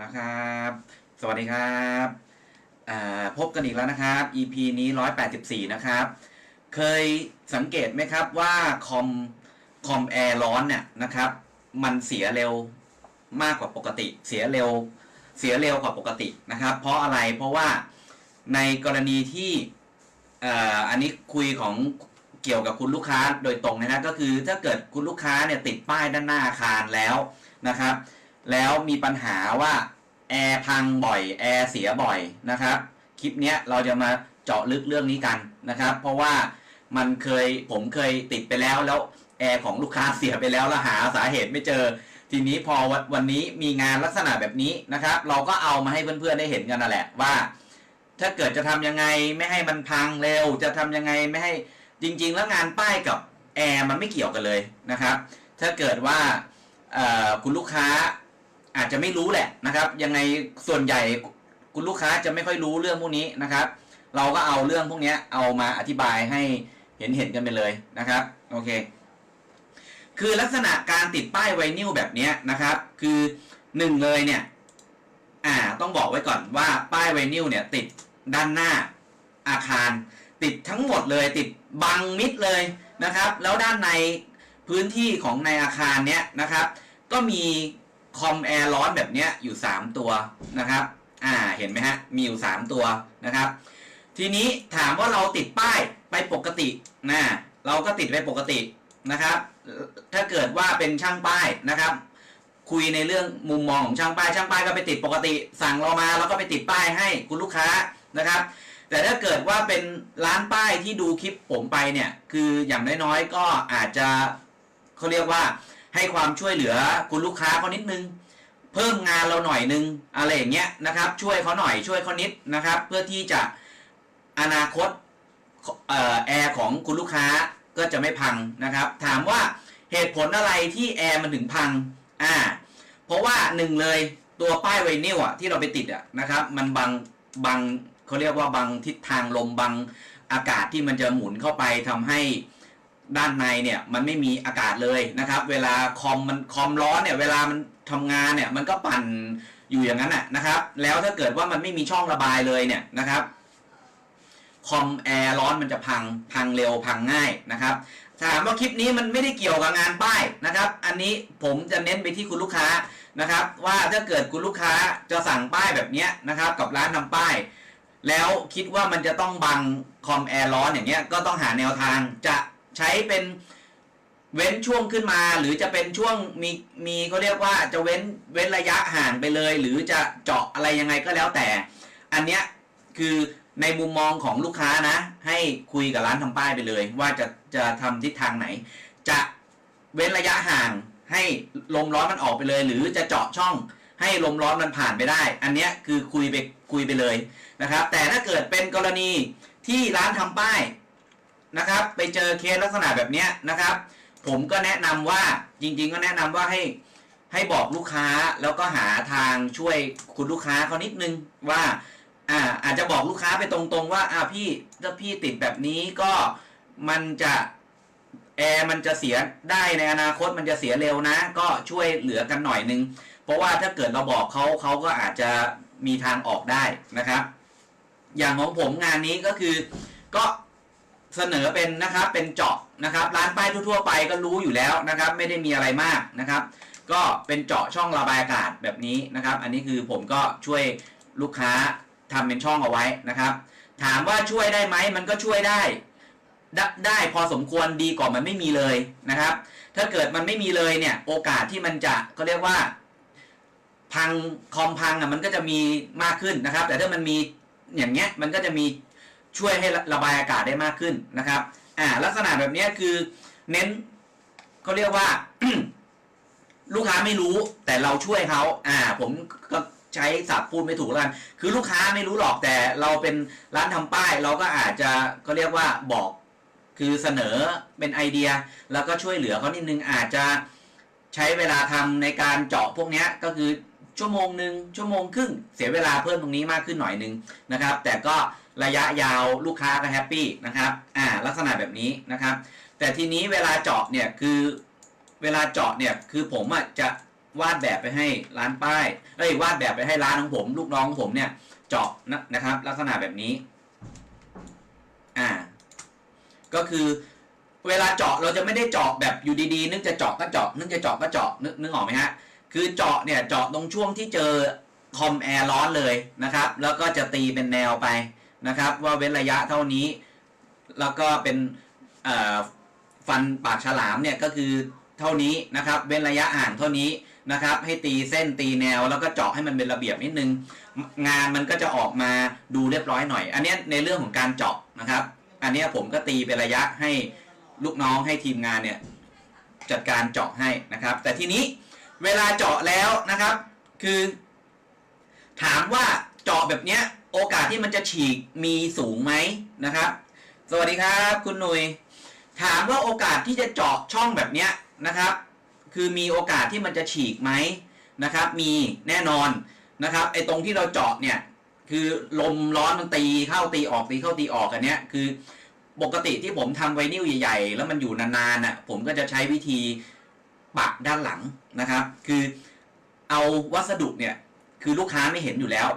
แล้วครับ สวัสดีครับพบกันอีกแล้วนะครับ EP นี้ 184 นะครับ เคยสังเกตไหมครับว่าคอมคอมแอร์ร้อนเนี่ยนะครับ มันเสียเร็วมากกว่าปกติ เสียเร็ว เสียเร็วกว่าปกตินะครับ เพราะอะไรเพราะว่าในกรณีที่อันนี้คุยของเกี่ยวกับคุณลูกค้าโดยตรงนะฮะก็คือถ้าเกิดคุณลูกค้าเนี่ยติดป้ายด้านหน้าอาคารแล้วนะครับ แล้วมีปัญหาว่า แอร์พังบ่อยแอร์เสียบ่อยนะครับ คลิปนี้เราจะมาเจาะลึกเรื่องนี้กันนะครับ เพราะว่ามันเคยผมเคยติดไปแล้วแล้วแอร์ของลูกค้าเสียไปแล้วแล้วหาสาเหตุไม่เจอ ทีนี้พอวันวันนี้มีงานลักษณะแบบนี้นะครับ เราก็เอามาให้เพื่อนๆได้เห็นกันนั่นแหละว่า ถ้าเกิดจะทำยังไงไม่ให้มันพังเร็ว จะทำยังไงไม่ให้จริง ๆ แล้วงานป้ายกับแอร์มันไม่เกี่ยวกันเลยนะครับ ถ้าเกิดว่าคุณลูกค้า อาจจะไม่รู้แหละนะครับ ยังไงส่วนใหญ่คุณลูกค้าจะไม่ค่อยรู้เรื่องพวกนี้นะครับ เราก็เอาเรื่องพวกนี้เอามาอธิบายให้เห็นเห็นกันไปเลยนะครับโอเค คือลักษณะการติดป้ายไวนิลแบบนี้นะครับ คือหนึ่งเลยเนี่ยอ่าต้องบอกไว้ก่อนว่าป้ายไวนิลเนี่ยติดด้านหน้าอาคาร ติดทั้งหมดเลยติดบังมิดเลยนะครับ แล้วด้านในพื้นที่ของในอาคารเนี้ยนะครับ ก็มี คอมแอร์ร้อนแบบเนี้ยอยู่ 3 ตัวนะครับ อ่าเห็นไหมฮะ มีอยู่ 3 ตัวนะครับ ทีนี้ถามว่าเราติดป้ายไปปกตินะเราก็ติดไปปกตินะครับ ถ้าเกิดว่าเป็นช่างป้ายนะครับ คุยในเรื่องมุมมองของช่างป้าย ช่างป้ายก็ไปติดปกติ สั่งเรามาแล้วก็ไปติดป้ายให้คุณลูกค้านะครับ แต่ถ้าเกิดว่าเป็นร้านป้ายที่ดูคลิปผมไปเนี่ย คืออย่างน้อยๆก็อาจจะเขาเรียกว่า ให้ความช่วยเหลือคุณลูกค้าเขานิดนึง เพิ่มงานเราหน่อยนึงอะไรอย่างเงี้ยนะครับ ช่วยเขาหน่อยช่วยเขานิดนะครับ เพื่อที่จะอนาคตแอร์ของคุณลูกค้าก็จะไม่พังนะครับ ถามว่าเหตุผลอะไรที่แอร์มันถึงพังอ่าเพราะว่าหนึ่งเลยตัวป้ายไวนิลอะที่เราไปติดอะนะครับ มันบังบังเขาเรียกว่าบังทิศทางลมบังอากาศที่มันจะหมุนเข้าไปทำให้ ด้านในเนี่ยมันไม่มีอากาศเลยนะครับ เวลาคอมมันคอมร้อนเนี่ยเวลามันทำงานเนี่ยมันก็ปั่นอยู่อย่างนั้นน่ะนะครับ แล้วถ้าเกิดว่ามันไม่มีช่องระบายเลยเนี่ยนะครับคอมแอร์ร้อนมันจะพังพังเร็วพังง่ายนะครับถามว่าคลิปนี้มันไม่ได้เกี่ยวกับงานป้ายนะครับ อันนี้ผมจะเน้นไปที่คุณลูกค้านะครับ ว่าถ้าเกิดคุณลูกค้าจะสั่งป้ายแบบนี้นะครับกับร้านทำป้าย แล้วคิดว่ามันจะต้องบังคอมแอร์ร้อนอย่างเงี้ยก็ต้องหาแนวทางจะ ใช้เป็นเว้นช่วงขึ้นมา หรือจะเป็นช่วงมีมีเขาเรียกว่าจะเว้นเว้นระยะห่างไปเลย หรือจะเจาะอะไรยังไงก็แล้วแต่ อันเนี้ยคือในมุมมองของลูกค้านะ ให้คุยกับร้านทำป้ายไปเลย ว่าจะจะทำทิศทางไหน จะเว้นระยะห่างให้ลมร้อนมันออกไปเลย หรือจะเจาะช่องให้ลมร้อนมันผ่านไปได้ อันเนี้ยคือคุยไปคุยไปเลยนะครับ แต่ถ้าเกิดเป็นกรณีที่ร้านทำป้าย นะครับ ไปเจอเคสลักษณะแบบนี้นะครับ ผมก็แนะนำว่าจริง ๆ ก็แนะนำว่าให้ให้บอกลูกค้าแล้วก็หาทางช่วยคุณลูกค้าเขานิดนึงว่าอ่าอาจจะบอกลูกค้าไปตรงๆว่าอ่าพี่ถ้าพี่ติดแบบนี้ก็มันจะแอร์มันจะเสียได้ในอนาคตมันจะเสียเร็วนะ ก็ช่วยเหลือกันหน่อยนึง เพราะว่าถ้าเกิดเราบอกเขาเขาก็อาจจะมีทางออกได้นะครับ อย่างของผมงานนี้ก็คือก็ เสนอเป็นนะครับเป็นเจาะนะครับ ร้านป้ายทั่วๆไปก็รู้อยู่แล้วนะครับ ไม่ได้มีอะไรมากนะครับ ก็เป็นเจาะช่องระบายอากาศแบบนี้นะครับ อันนี้คือผมก็ช่วยลูกค้าทำเป็นช่องเอาไว้นะครับ ถามว่าช่วยได้ไหมมันก็ช่วยได้ไดได้พอสมควรดีกว่ามันไม่มีเลยนะครับ ถ้าเกิดมันไม่มีเลยเนี่ย โอกาสที่มันจะก็เรียกว่า พังคอมพังอะมันก็จะมีมากขึ้นนะครับ แต่ถ้ามันมีอย่างเงี้ยมันก็จะมี ช่วยให้ระบายอากาศได้มากขึ้นนะครับอ่าลักษณะแบบนี้คือเน้นเขาเรียกว่า ลูกค้าไม่รู้แต่เราช่วยเขาอ่า ผมก็ใช้ศัพท์พูดไม่ถูกแล้วกันคือลูกค้าไม่รู้หรอกแต่เราเป็นร้านทำป้าย เราก็อาจจะก็เรียกว่าบอก คือเสนอเป็นไอเดีย แล้วก็ช่วยเหลือเขานิดนึงอาจจะใช้เวลาทำในการเจาะพวกนี้ก็คือ ชั่วโมงหนึ่งชั่วโมงครึ่งเสียเวลาเพิ่มตรงนี้มากขึ้นหน่อยหนึงนะครับ แต่ก็ระยะยาวลูกค้าก็แฮปปี้นะครับอ่าลักษณะแบบนี้นะครับ แต่ทีนี้เวลาเจาะเนี่ยคือเวลาเจาะเนี่ยคือผมอะจะวาดแบบไปให้ร้านป้ายเอ้ยวาดแบบไปให้ร้านของผม ลูกน้องของผมเนี่ยเจาะนะนะครับ ลักษณะแบบนี้อ่าก็คือเวลาเจาะเราจะไม่ได้เจาะแบบอยู่ดีๆ นึกจะเจาะก็เจาะนึกจะเจาะก็เจาะนึกนึกออกไหมฮะ คือเจาะเนี่ยเจาะตรงช่วงที่เจอคอมแอร์ร้อนเลยนะครับ แล้วก็จะตีเป็นแนวไปนะครับ ว่าเว้นระยะเท่านี้ แล้วก็เป็นฟันปากฉลามเนี่ยก็คือเท่านี้นะครับ เว้นระยะห่างเท่านี้นะครับ ให้ตีเส้นตีแนวแล้วก็เจาะให้มันเป็นระเบียบนิดนึง งานมันก็จะออกมาดูเรียบร้อยหน่อย อันนี้ในเรื่องของการเจาะนะครับ อันนี้ผมก็ตีเป็นระยะให้ลูกน้องให้ทีมงานเนี่ยจัดการเจาะให้นะครับ แต่ทีนี้ เวลาเจาะแล้วนะครับ คือ ถามว่าเจาะแบบเนี้ย โอกาสที่มันจะฉีกมีสูงไหมนะครับ สวัสดีครับ คุณหนุยถามว่าโอกาสที่จะเจาะช่องแบบเนี้ยนะครับ คือมีโอกาสที่มันจะฉีกไหมนะครับ มีแน่นอนนะครับไอ้ตรงที่เราเจาะเนี่ย คือลมร้อนมันตีเข้าตีออกตีเข้าตีออกกันเนี้ยคือปกติที่ผมทำไวนิลใหญ่ ๆ แล้วมันอยู่นานๆน่ะผมก็จะใช้วิธี ปักด้านหลังนะครับ คือเอาวัสดุเนี่ยคือลูกค้าไม่เห็นอยู่แล้ว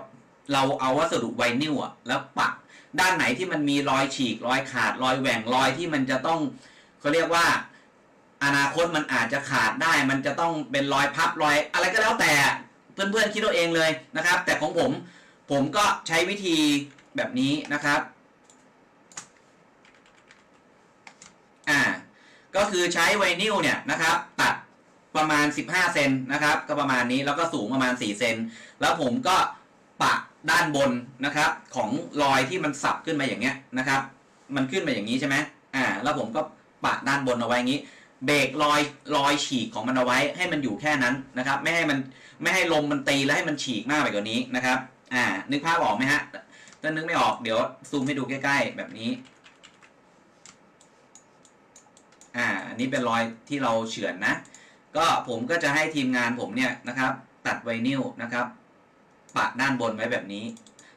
เราเอาวัสดุไวนิลอะแล้วปักด้านไหนที่มันมีรอยฉีกรอยขาดรอยแหว่งรอยที่มันจะต้องเขาเรียกว่าอนาคตมันอาจจะขาดได้ มันจะต้องเป็นรอยพับรอย อะไรก็แล้วแต่เพื่อนๆคิดเอาเองเลยนะครับ แต่ของผมผมก็ใช้วิธีแบบนี้นะครับ อ่า ก็คือใช้ไวนิลเนี่ยนะครับ ตัดประมาณ 15 เซนนะครับ ก็ประมาณนี้แล้วก็สูงประมาณ 4 เซนแล้วผมก็ปะด้านบนนะครับ ของรอยที่มันสับขึ้นมาอย่างเงี้ยนะครับ มันขึ้นมาอย่างนี้ใช่ไหมอ่า แล้วผมก็ปะด้านบนเอาไว้อย่างนี้ เบรกรอยรอยฉีกของมันเอาไว้ ให้มันอยู่แค่นั้นนะครับ ไม่ให้มันไม่ให้ลมมันตีแล้วให้มันฉีกมากไปกว่านี้นะครับ อ่า นึกภาพออกไหมฮะถ้านึกไม่ออกเดี๋ยวซูมให้ดูใกล้ ๆ แบบนี้ อ่า อั นี้เป็นรอยที่เราเฉือนนะ ก็ผมก็จะให้ทีมงานผมเนี่ยนะครับ ตัดไวนิลนะครับ ปะด้านบนไว้แบบนี้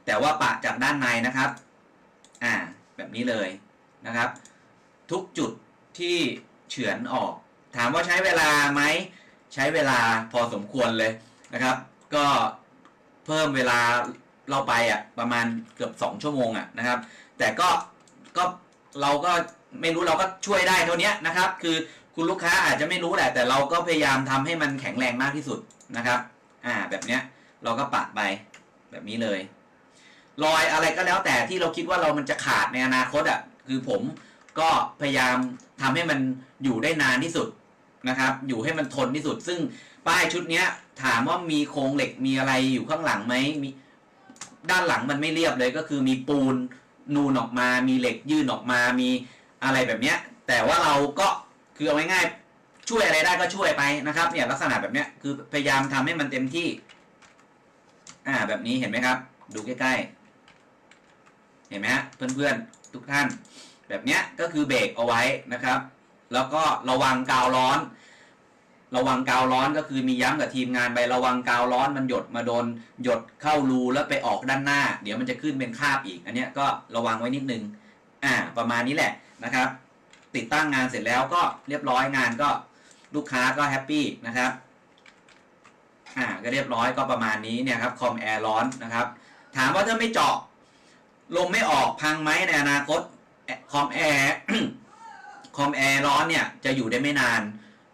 แต่ว่าปะจากด้านในนะครับ อ่า แบบนี้เลยนะครับ ทุกจุดที่เฉือนออก ถามว่าใช้เวลาไหมใช้เวลาพอสมควรเลยนะครับ ก็เพิ่มเวลาเราไปอะประมาณเกือบสองชั่วโมงอะนะครับ แต่ก็ก็ เราก็ไม่รู้เราก็ช่วยได้เท่านี้นะครับ คือคุณลูกค้าอาจจะไม่รู้แหละ แต่เราก็พยายามทำให้มันแข็งแรงมากที่สุดนะครับ อ่าแบบเนี้ยเราก็ปะไปแบบนี้เลยรอยอะไรก็แล้วแต่ที่เราคิดว่าเรามันจะขาดในอนาคตอะคือผมก็พยายามทำให้มันอยู่ได้นานที่สุดนะครับ อยู่ให้มันทนที่สุด ซึ่งป้ายชุดเนี้ย ถามว่ามีโครงเหล็กมีอะไรอยู่ข้างหลังไหมมีด้านหลังมันไม่เรียบเลยก็คือมีปูน นูนออกมา มีเหล็กยื่นออกมา มีอะไรแบบเนี้ย แต่ว่าเราก็คือเอาง่ายๆช่วยอะไรได้ก็ช่วยไปนะครับ เนี่ยลักษณะแบบเนี้ยคือพยายามทำให้มันเต็มที่ อ่า แบบนี้เห็นไหมครับ ดูใกล้ๆ เห็นไหมฮะเพื่อนๆทุกท่าน แบบเนี้ยก็คือเบรกเอาไว้นะครับ แล้วก็ระวังกาวร้อน ระวังกาวร้อนก็คือมีย้ำกับทีมงานไประวังกาวร้อนมันหยดมาโดนหยดเข้ารูแล้วไปออกด้านหน้า เดี๋ยวมันจะขึ้นเป็นคราบอีก อันเนี้ยก็ระวังไว้นิดนึงอ่าประมาณนี้แหละนะครับ ติดตั้งงานเสร็จแล้วก็เรียบร้อยงานก็ลูกค้าก็แฮปปี้นะครับอ่าก็เรียบร้อยก็ประมาณนี้เนี่ยครับคอมแอร์ร้อนนะครับถามว่าถ้าไม่เจาะลมไม่ออกพังไหมในอนาคตคอมแอร์คอมแอร์ร้อนเนี่ยจะอยู่ได้ไม่นาน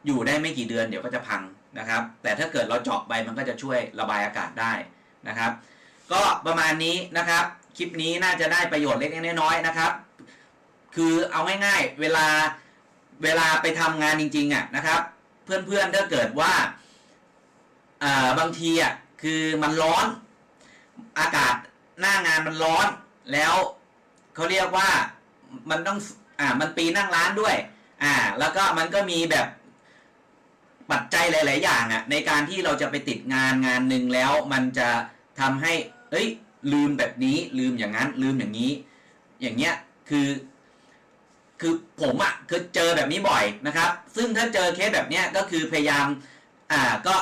อยู่ได้ไม่กี่เดือนเดี๋ยวก็จะพังนะครับ แต่ถ้าเกิดเราเจาะไปมันก็จะช่วยระบายอากาศได้นะครับ ก็ประมาณนี้นะครับ คลิปนี้น่าจะได้ประโยชน์เล็กๆน้อยๆนะครับ คือเอาง่ายๆ เวลาเวลาไปทำงานจริงๆอะนะครับ เพื่อนๆถ้าเกิดว่าอ่าบางทีอะคือมันร้อน อากาศหน้างานมันร้อน แล้วเขาเรียกว่ามันต้องอ่ามันปีนั่งร้านด้วย อ่า แล้วก็มันก็มีแบบ ปัจจัยหลาย ๆ อย่างอะในการที่เราจะไปติดงานงานหนึ่งแล้วมันจะทำให้ เอ้ย ลืมแบบนี้ ลืมอย่างนั้น ลืมอย่างนี้ อย่างเงี้ยคือ คือผมอะ่ะคือเจอแบบนี้บ่อยนะครับ ซึ่งถ้าเจอเคสแบบเนี้ยก็คือพยายาม อ่าก็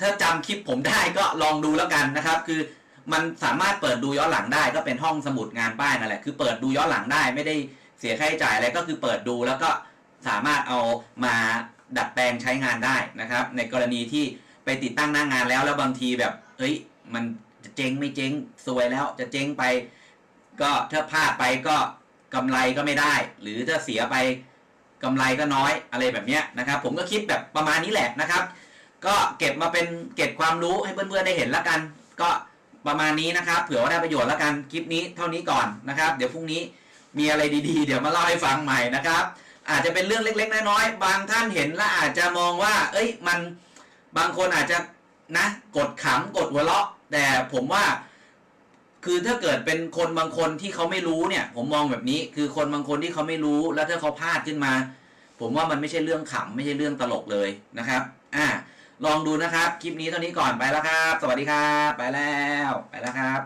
ถ้าจำคลิปผมได้ก็ลองดูแล้วกันนะครับ คือมันสามารถเปิดดูย้อนหลังได้ ก็เป็นห้องสมุดงานป้ายนั่นแหละคือเปิดดูย้อนหลังได้ไม่ได้เสียค่าใช้จ่ายอะไรก็คือเปิดดูแล้วก็สามารถเอามา ดัดแปลงใช้งานได้นะครับ ในกรณีที่ไปติดตั้งหน้างานแล้วแล้วบางทีแบบเฮ้ยมันจะเจ๊งไม่เจ๊งซวยแล้วจะเจ๊งไป ก็ถ้าพลาดไปก็กำไรก็ไม่ได้ หรือถ้าเสียไปกำไรก็น้อยอะไรแบบนี้นะครับ ผมก็คิดแบบประมาณนี้แหละนะครับ ก็เก็บมาเป็นเก็บความรู้ให้เพื่อนๆได้เห็นแล้วกัน ก็ประมาณนี้นะครับเผื่อว่าได้ประโยชน์แล้วกันคลิปนี้เท่านี้ก่อนนะครับ เดี๋ยวพรุ่งนี้มีอะไรดีๆ เดี๋ยวมาเล่าให้ฟังใหม่นะครับ อาจจะเป็นเรื่องเล็ก ๆ น้อยๆบางท่านเห็นแล้วอาจจะมองว่า เอ้ยมันบางคนอาจจะนะ กดขำกดหัวเราะ แต่ผมว่า คือถ้าเกิดเป็นคนบางคนที่เขาไม่รู้เนี่ย ผมมองแบบนี้ คือคนบางคนที่เขาไม่รู้แล้วถ้าเขาพลาดขึ้นมา ผมว่ามันไม่ใช่เรื่องขำไม่ใช่เรื่องตลกเลยนะครับ อ่า ลองดูนะครับ คลิปนี้เท่านี้ก่อนไปแล้วครับ สวัสดีครับ ไปแล้ว ไปแล้วครับ